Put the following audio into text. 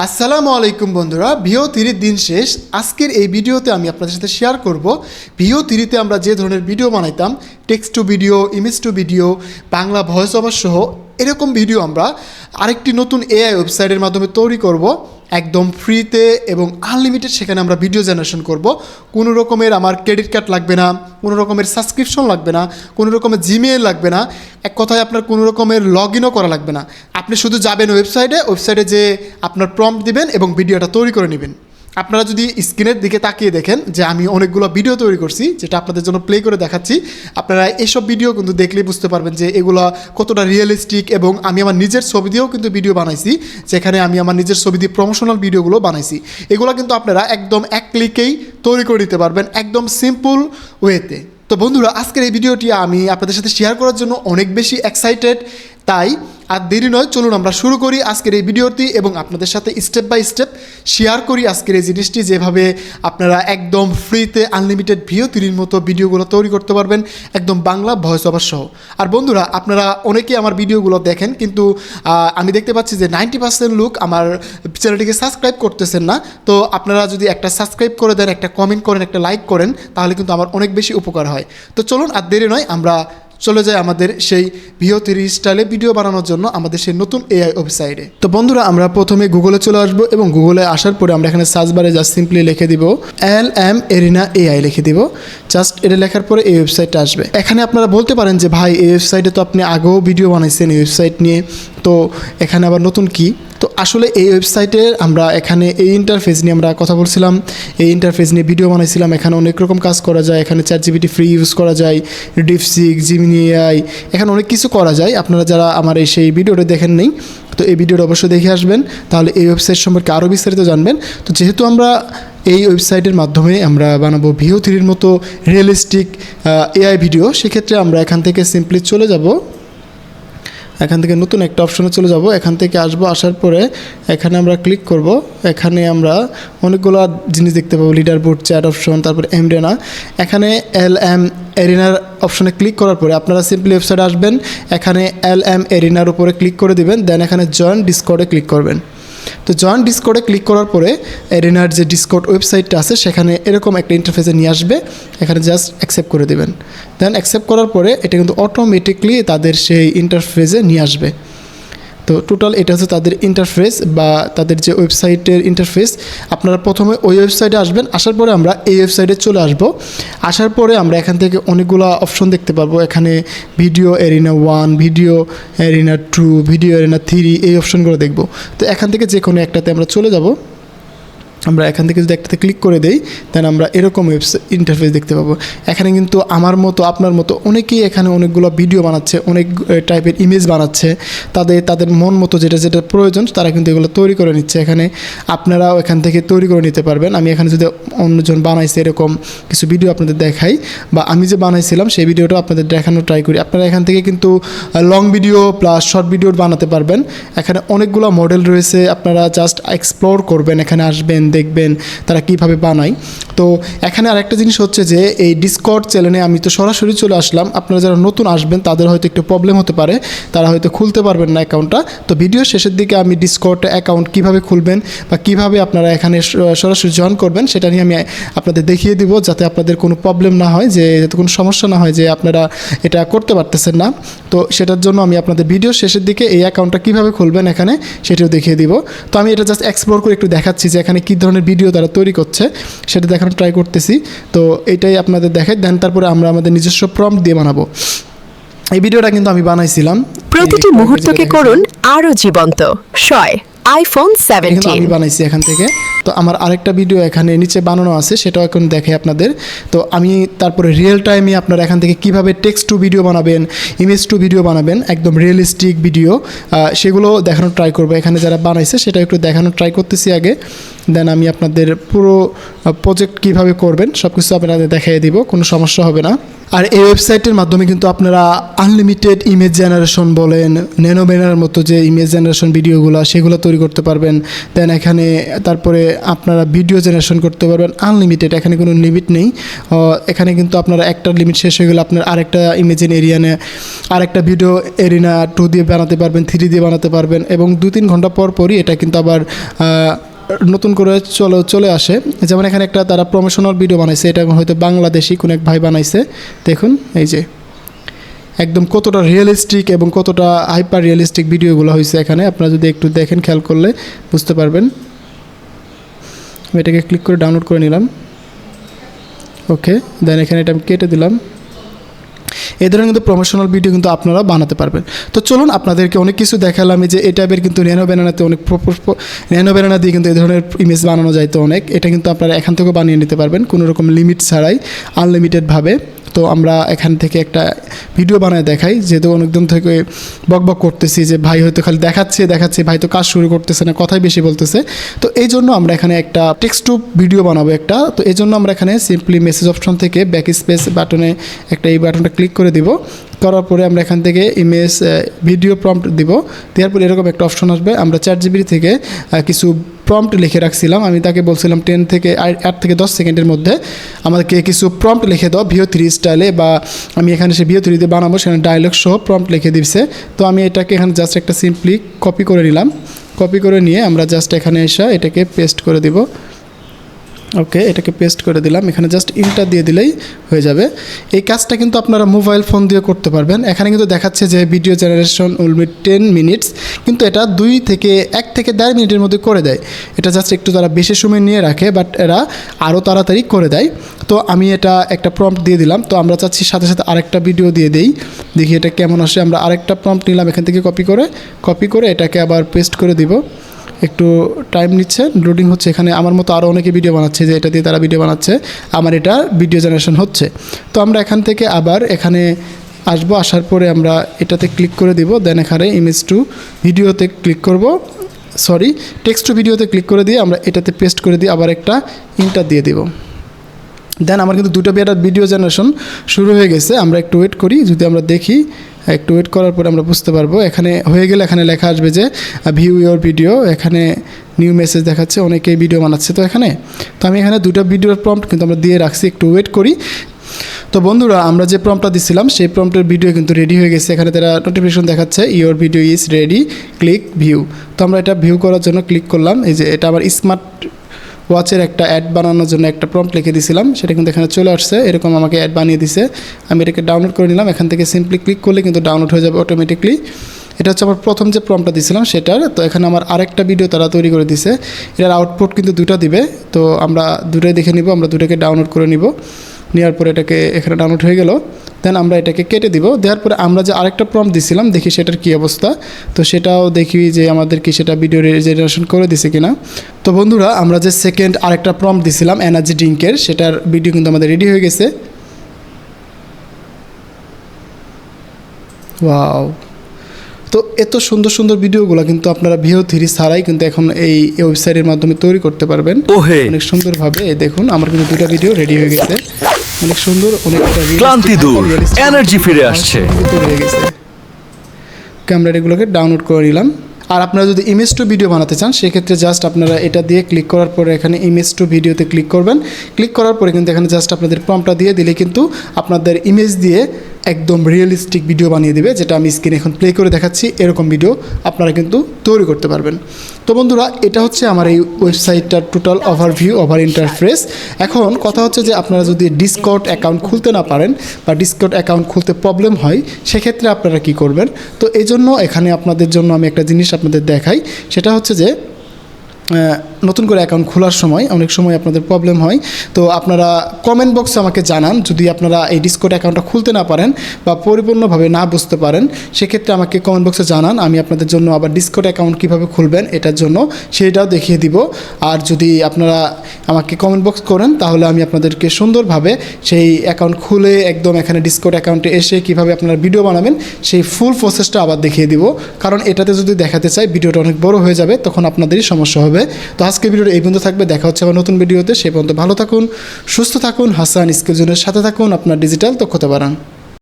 আসসালামু আলাইকুম বন্ধুরা, ভিও থ্রির দিন শেষ। আজকের এই ভিডিওতে আমি আপনাদের সাথে শেয়ার করব। ভিও থ্রিতে আমরা যে ধরনের ভিডিও বানাইতাম text to video image to video Bangla voice over সহ, এরকম ভিডিও আমরা আরেকটি নতুন এআই ওয়েবসাইটের মাধ্যমে তৈরি করব। একদম ফ্রিতে এবং আনলিমিটেড সেখানে আমরা ভিডিও জেনারেশন করব। কোনো রকমের আমার ক্রেডিট কার্ড লাগবে না, কোনো রকমের সাবস্ক্রিপশন লাগবে না, কোনো রকমের জিমেল লাগবে না, এক কথায় আপনার কোনো রকমের লগ ইনও করা লাগবে না। আপনি শুধু যাবেন ওয়েবসাইটে ওয়েবসাইটে যে আপনার প্রম্পট দিবেন এবং ভিডিওটা তৈরি করে নেবেন। আপনারা যদি স্ক্রিনের দিকে তাকিয়ে দেখেন যে আমি অনেকগুলো ভিডিও তৈরি করছি, যেটা আপনাদের জন্য প্লে করে দেখাচ্ছি, আপনারা এসব ভিডিও কিন্তু দেখলেই বুঝতে পারবেন যে এগুলো কতটা রিয়েলিস্টিক এবং আমি আমার নিজের ছবি দিয়েও কিন্তু ভিডিও বানাইছি, যেখানে আমি আমার নিজের ছবি দিয়ে প্রমোশনাল ভিডিওগুলো বানাইছি। এগুলো কিন্তু আপনারা একদম এক ক্লিকেই তৈরি করে নিতে পারবেন একদম সিম্পল ওয়েতে তো বন্ধুরা, আজকের এই ভিডিওটি আমি আপনাদের সাথে শেয়ার করার জন্য অনেক বেশি এক্সাইটেড তাই আর দেরি নয়, চলুন আমরা শুরু করি আজকের এই ভিডিওটি এবং আপনাদের সাথে স্টেপ বাই স্টেপ শেয়ার করি আজকের এই জিনিসটি যেভাবে আপনারা একদম ফ্রিতে আনলিমিটেড ভিও তিরির মতো ভিডিওগুলো তৈরি করতে পারবেন একদম বাংলা ভয়েস ওভার সহ আর বন্ধুরা, আপনারা অনেকেই আমার ভিডিওগুলো দেখেন, কিন্তু আমি দেখতে পাচ্ছি যে নাইনটি পার্সেন্ট লোক আমার চ্যানেলটিকে সাবস্ক্রাইব করতেছেন না। তো আপনারা যদি একটা সাবস্ক্রাইব করে দেন, একটা কমেন্ট করেন, একটা লাইক করেন, তাহলে কিন্তু আমার অনেক বেশি উপকার হয়। তো চলুন, আর দেরি নয়, আমরা চলে যায় আমাদের সেই ভিও থ্রি স্টাইলে ভিডিও বানানোর জন্য আমাদের সেই নতুন এআই ওয়েবসাইটে তো বন্ধুরা, আমরা প্রথমে গুগলে চলে আসব এবং গুগলে আসার পরে আমরা এখানে সার্চ বারে জাস্ট সিম্পলি লিখে দিব এল এম এরিনা এআই লিখে দিব। জাস্ট এটা লেখার পরে এই ওয়েবসাইটটা আসবে। এখানে আপনারা বলতে পারেন যে, ভাই, এই ওয়েবসাইটে তো আপনি আগেও ভিডিও বানাইছেন এই ওয়েবসাইট নিয়ে। তো এখানে আবার নতুন কি? তো আসলে এই ওয়েবসাইটে আমরা এখানে এই ইন্টারফেস নিয়ে আমরা কথা বলছিলাম, এই ইন্টারফেস নিয়ে ভিডিও বানাইছিলাম। এখানে অনেক রকম কাজ করা যায়। এখানে চ্যাট জিবিটি ফ্রি ইউজ করা যায় ডিপসিক জিমিনি এআই এখানে অনেক কিছু করা যায়। আপনারা যারা আমার এই সেই ভিডিওটা দেখেন নেই, তো এই ভিডিওটা অবশ্যই দেখে আসবেন। তাহলে এই ওয়েবসাইট সম্পর্কে আরও বিস্তারিত জানবেন। তো যেহেতু আমরা এই ওয়েবসাইটের মাধ্যমে আমরা বানাবো ভিও থ্রির মতো রিয়েলিস্টিক এআই ভিডিও সেক্ষেত্রে আমরা এখান থেকে সিম্পলি চলে যাব। এখান থেকে নতুন একটা অপশনে চলে যাব। এখান থেকে আসব, আসার পরে এখানে আমরা ক্লিক করব। এখানে আমরা অনেকগুলো জিনিস দেখতে পাবো লিডার বোর্ড চ্যাট অপশন তারপর এমডেনা এখানে এল এম এরিনার অপশনে ক্লিক করার পরে আপনারা সিম্পলি ওয়েবসাইটে আসবেন। এখানে এল এম এরিনার উপরে ক্লিক করে দিবেন দেন এখানে জয়েন ডিসকর্ডে ক্লিক করবেন। তো জয়েন ডিসকোডে ক্লিক করার পরে এরিনার যে ডিসকোড ওয়েবসাইটটা আছে, সেখানে এরকম একটা ইন্টারফেসে নিয়ে আসবে। এখানে জাস্ট অ্যাকসেপ্ট করে দেবেন। দেন অ্যাকসেপ্ট করার পরে, এটা কিন্তু অটোমেটিকলি তাদের সেই ইন্টারফেসে নিয়ে আসবে। তো টোটাল এটা হচ্ছে তাদের ইন্টারফেস বা তাদের যে ওয়েবসাইটের ইন্টারফেস আপনারা প্রথমে ওই ওয়েবসাইটে আসবেন, আসার পরে আমরা এই ওয়েবসাইটে চলে আসব। আসার পরে আমরা এখান থেকে অনেকগুলো অপশন দেখতে পারব। এখানে video arena one video arena two video arena three এই অপশনগুলো দেখব। তো এখান থেকে যে কোনো একটাতে আমরা চলে যাব। আমরা এখান থেকে যদি একটাতে ক্লিক করে দেই দেন আমরা এরকম ওয়েবসাইট ইন্টারফেস দেখতে পাবো। এখানে কিন্তু আমার মতো, আপনার মতো অনেকেই এখানে অনেকগুলো ভিডিও বানাচ্ছে, অনেক টাইপের ইমেজ বানাচ্ছে। তাদের তাদের মন মতো যেটা যেটা প্রয়োজন, তারা কিন্তু এগুলো তৈরি করে নিচ্ছে। এখানে আপনারাও এখান থেকে তৈরি করে নিতে পারবেন। আমি এখানে যদি অন্যজন বানাইছে এরকম কিছু ভিডিও আপনাদের দেখাই, বা আমি যে বানাইছিলাম, সেই ভিডিওটা আপনাদের দেখানোর ট্রাই করি। আপনারা এখান থেকে কিন্তু long video plus short video বানাতে পারবেন। এখানে অনেকগুলো মডেল রয়েছে, আপনারা জাস্ট এক্সপ্লোর করবেন, এখানে আসবেন দেখবেন তারা কীভাবে বানায়। তো এখানে আরেকটা জিনিস হচ্ছে যে, এই ডিসকর্ড চ্যানেলে আমি তো সরাসরি চলে আসলাম। আপনারা যারা নতুন আসবেন, তাদের হয়তো একটু প্রবলেম হতে পারে। তারা হয়তো খুলতে পারবেন না অ্যাকাউন্টটা তো ভিডিও শেষের দিকে আমি ডিসকর্ড অ্যাকাউন্ট কীভাবে খুলবেন বা কীভাবে আপনারা এখানে সরাসরি জয়েন করবেন, সেটা নিয়ে আমি আপনাদের দেখিয়ে দিব, যাতে আপনাদের কোনো প্রবলেম না হয়, যে, যাতে কোনো সমস্যা না হয় যে, আপনারা এটা করতে পারতেছেন না। তো সেটার জন্য আমি আপনাদের ভিডিও শেষের দিকে এই অ্যাকাউন্টটা কীভাবে খুলবেন এখানে, সেটাও দেখিয়ে দিব। তো আমি এটা জাস্ট এক্সপ্লোর করে একটু দেখাচ্ছি যে, এখানে কী ধরনের ভিডিও তারা তৈরি করছে সেটা দেখানোর ট্রাই করতেছি। তো এটাই আপনাদের দেখাই দেন তারপরে আমরা আমাদের নিজস্ব প্রম্পট দিয়ে বানাবো। এই ভিডিওটা কিন্তু আমি বানাইছিলাম। প্রতিটি মুহূর্তকে করুন আরও জীবন্ত। শয় আইফোন সেভেন্টিন আমি বানাইছি এখান থেকে। তো আমার আরেকটা ভিডিও এখানে নিচে বানানো আছে সেটাও এখন দেখে আপনাদের। তো আমি তারপরে রিয়েল টাইমে আপনারা এখান থেকে কীভাবে টেক্সট টু ভিডিও বানাবেন ইমেজ টু ভিডিও বানাবেন একদম রিয়েলিস্টিক ভিডিও সেগুলো দেখানোর ট্রাই করব। এখানে যারা বানাইছে সেটা একটু দেখানোর ট্রাই করতেছি আগে। দেন আমি আপনাদের পুরো প্রজেক্ট কীভাবে করবেন সব কিছু আপনাদের দেখাই দিব কোনো সমস্যা হবে না। আর এই ওয়েবসাইটের মাধ্যমে কিন্তু আপনারা আনলিমিটেড ইমেজ জেনারেশন বলেন ন্যানো ব্যানার মতো যে ইমেজ জেনারেশন ভিডিওগুলো সেগুলো তৈরি করতে পারবেন। দেন এখানে তারপরে আপনারা ভিডিও জেনারেশন করতে পারবেন আনলিমিটেড এখানে কোনো লিমিট নেই। এখানে কিন্তু আপনারা একটা লিমিট শেষ হয়ে গেলে আপনার আরেকটা ইমেজিন এরিয়ানে আরেকটা ভিডিও এরিনা টু দিয়ে বানাতে পারবেন থ্রি দিয়ে বানাতে পারবেন এবং দু তিন ঘণ্টা পর পরই এটা কিন্তু আবার নতুন করে চলে চলে আসে। যেমন এখানে একটা তারা প্রমোশনাল ভিডিও বানাইছে, এটা হয়তো বাংলাদেশি কোনো এক ভাই বানাইছে। দেখুন, এই যে। একদম কতটা রিয়েলিস্টিক এবং কতটা হাইপার রিয়েলিস্টিক ভিডিওগুলো হয়েছে এখানে। আপনারা যদি একটু দেখেন, খেয়াল করলে বুঝতে পারবেন। আমি এটাকে ক্লিক করে ডাউনলোড করে নিলাম। ওকে দেন এখানে এটা আমি কেটে দিলাম। এই ধরনের কিন্তু প্রমোশনাল ভিডিও কিন্তু আপনারা বানাতে পারবেন। তো চলুন আপনাদেরকে অনেক কিছু দেখালাম যে এই টাইপের কিন্তু ন্যানো ব্যানানাতে অনেক ন্যানো ব্যানানা দিয়ে কিন্তু এই ধরনের ইমেজ বানানো যায় তো অনেক। এটা কিন্তু আপনারা এখান থেকেও বানিয়ে নিতে পারবেন, কোনো রকম লিমিট ছাড়াই আনলিমিটেডভাবে তো আমরা এখান থেকে একটা ভিডিও বানায় দেখাই, যেহেতু অনেকদিন থেকে বকবক বক করতেছি যে ভাই হয়তো খালি দেখাচ্ছে দেখাচ্ছে, ভাই তো কাজ শুরু করতেছে না, কথাই বেশি বলতেছে। তো এই জন্য আমরা এখানে একটা টেক্সট টু ভিডিও বানাবো একটা। তো এই জন্য আমরা এখানে সিম্পলি মেসেজ অপশন থেকে ব্যাক স্পেস বাটনে একটা এই বাটনটা ক্লিক করে দিব। করার পরে আমরা এখান থেকে ইমেজ ভিডিও প্রম্পট দিব। দেওয়ার পরে এরকম একটা অপশন আসবে। আমরা চার জিবি থেকে কিছু প্রম্পট লিখে রাখছিলাম। আমি তাকে বলছিলাম টেন থেকে আট থেকে দশ সেকেন্ডের মধ্যে আমাকে কিছু প্রম্পট লিখে দাও ভিও থ্রি স্টাইলে বা আমি এখানে সে ভিও থ্রিতে বানাবো, সেখানে ডায়লগ সহ প্রম্পট লিখে দিচ্ছে তো আমি এটাকে এখানে জাস্ট একটা সিম্পলি কপি করে নিলাম। কপি করে নিয়ে আমরা জাস্ট এখানে এসে এটাকে পেস্ট করে দিব। ওকে এটাকে পেস্ট করে দিলাম। এখানে জাস্ট ইন্টার দিয়ে দিলেই হয়ে যাবে। এই কাজটা কিন্তু আপনারা মোবাইল ফোন দিয়ে করতে পারবেন। এখানে কিন্তু দেখাচ্ছে যে video generation will ten minutes কিন্তু এটা দুই থেকে এক থেকে দেড় মিনিটের মধ্যে করে দেয়। এটা জাস্ট একটু তারা বেশি সময় নিয়ে রাখে বাট এরা আরও তাড়াতাড়ি করে দেয়। তো আমি এটা একটা প্রম্পট দিয়ে দিলাম। তো আমরা চাচ্ছি সাথে সাথে আরেকটা ভিডিও দিয়ে দেই। দেখি এটা কেমন আসে। আমরা আরেকটা প্রম্পট নিলাম এখান থেকে কপি করে। কপি করে এটাকে আবার পেস্ট করে দিব। একটু টাইম নিচ্ছে। লোডিং হচ্ছে। এখানে আমার মতো আরও অনেকে ভিডিও বানাচ্ছে যে এটা দিয়ে তারা ভিডিও বানাচ্ছে। আমার এটা ভিডিও জেনারেশন হচ্ছে। তো আমরা এখান থেকে আবার এখানে আসব। আসার পরে আমরা এটাতে ক্লিক করে দিব। দেন এখানে ইমেজ টু ভিডিওতে ক্লিক করব। সরি টেক্সট টু ভিডিওতে ক্লিক করে দিয়ে আমরা এটাতে পেস্ট করে দিয়ে আবার একটা ইন্টার দিয়ে দিব। দেন আমার কিন্তু দুটো বিয়ার ভিডিও জেনারেশন শুরু হয়ে গেছে। আমরা একটু ওয়েট করি। যদি আমরা দেখি একটু ওয়েট করার পরে আমরা বুঝতে পারব। এখানে হয়ে গেলে এখানে লেখা আসবে যে ভিউ ইউর ভিডিও এখানে নিউ মেসেজ দেখাচ্ছে, অনেকেই ভিডিও বানাচ্ছে। তো এখানে, তো আমি এখানে দুটো ভিডিওর প্রম্পট কিন্তু আমরা দিয়ে রাখছি, একটু ওয়েট করি। তো বন্ধুরা, আমরা যে প্রম্পটা দিছিলাম, সেই প্রম্পটের ভিডিও কিন্তু রেডি হয়ে গেছে। এখানে তারা নোটিফিকেশন দেখাচ্ছে your video is ready click view তো আমরা এটা ভিউ করার জন্য ক্লিক করলাম। এই যে, এটা আবার স্মার্ট ওয়াচের একটা অ্যাড বানানোর জন্য একটা প্রম্পট লিখে দিয়েছিলাম সেটা কিন্তু এখানে চলে আসছে, এরকম আমাকে অ্যাড বানিয়ে দিছে। আমি এটাকে ডাউনলোড করে নিলাম, এখান থেকে সিম্পলি ক্লিক করলে কিন্তু ডাউনলোড হয়ে যাবে অটোমেটিকলি এটা হচ্ছে আমার প্রথম যে প্রম্পটটা দিয়েছিলাম সেটার, তো এখানে আমার আরেকটা ভিডিও তারা তৈরি করে দিছে। এটার আউটপুট কিন্তু দুটো দিবে, তো আমরা দুটোই দেখে নিব, আমরা দুটোকে ডাউনলোড করে নিব। নেওয়ার পরে এটাকে এখানে ডাউনলোড হয়ে গেল। দেন আমরা এটাকে কেটে দিব। দেওয়ার পরে আমরা যে আরেকটা প্রম্পট দিছিলাম দেখি সেটার কি অবস্থা। তো সেটাও দেখি যে আমাদের কি সেটা ভিডিও জেনারেশন করে দিছে কিনা। তো বন্ধুরা আমরা যে সেকেন্ড আরেকটা প্রম্পট দিছিলাম এনার্জি ড্রিঙ্কের সেটার ভিডিও কিন্তু আমাদের রেডি হয়ে গেছে। ওয়াও তো এত সুন্দর সুন্দর ভিডিওগুলো কিন্তু আপনারা ভিও থ্রি ছাড়াই কিন্তু এখন এই ওয়েবসাইটের মাধ্যমে তৈরি করতে পারবেন। অনেক সুন্দরভাবে দেখুন আমার কিন্তু দুটো ভিডিও রেডি হয়ে গেছে। অনেক সুন্দর অনেক ক্লান্তি দূর, এনার্জি ফিরে আসছে। হয়ে গেছে। ক্যামেরা এগুলোকে ডাউনলোড করে নিলাম। আর আপনারা যদি ইমেজ টু ভিডিও বানাতে চান সেক্ষেত্রে জাস্ট আপনারা এটা দিয়ে ক্লিক করার পরে এখানে ইমেজ টু ভিডিওতে ক্লিক করবেন। ক্লিক করার পরে কিন্তু এখানে জাস্ট আপনাদের পাম্পটা দিয়ে দিলে কিন্তু আপনাদের ইমেজ দিয়ে একদম রিয়েলিস্টিক ভিডিও বানিয়ে দেবে, যেটা আমি স্ক্রিনে এখন প্লে করে দেখাচ্ছি, এরকম ভিডিও আপনারা কিন্তু তৈরি করতে পারবেন। তো বন্ধুরা, এটা হচ্ছে আমার এই ওয়েবসাইটটার টোটাল ওভারভিউ ওভার ইন্টারফেস এখন কথা হচ্ছে যে আপনারা যদি ডিসকট অ্যাকাউন্ট খুলতে না পারেন বা ডিসকট অ্যাকাউন্ট খুলতে প্রবলেম হয়, সেক্ষেত্রে আপনারা কি করবেন? তো এই জন্য এখানে আপনাদের জন্য আমি একটা জিনিস আপনাদের দেখাই, সেটা হচ্ছে যে নতুন করে অ্যাকাউন্ট খোলার সময় অনেক সময় আপনাদের প্রবলেম হয়। তো আপনারা কমেন্ট বক্সে আমাকে জানান, যদি আপনারা এই ডিসকোড অ্যাকাউন্টটা খুলতে না পারেন বা পরিপূর্ণভাবে না বুঝতে পারেন, সেক্ষেত্রে আমাকে কমেন্ট বক্সে জানান, আমি আপনাদের জন্য আবার ডিসকোড অ্যাকাউন্ট কীভাবে খুলবেন এটার জন্য সেটাও দেখিয়ে দিব। আর যদি আপনারা আমাকে কমেন্ট বক্স করেন, তাহলে আমি আপনাদেরকে সুন্দরভাবে সেই অ্যাকাউন্ট খুলে একদম এখানে ডিসকোড অ্যাকাউন্টে এসে কীভাবে আপনারা ভিডিও বানাবেন, সেই ফুল প্রসেসটা আবার দেখিয়ে দিব। কারণ এটাতে যদি দেখাতে চাই ভিডিওটা অনেক বড় হয়ে যাবে, তখন আপনাদেরই সমস্যা হবে। তো আজকের ভিডিওটা এই পর্যন্ত থাকবে। দেখা হচ্ছে আমার নতুন ভিডিওতে। সে পর্যন্ত ভালো থাকুন, সুস্থ থাকুন, হাসান স্কিল জোনের সাথে থাকুন। আপনার ডিজিটাল দক্ষতা বাড়ান।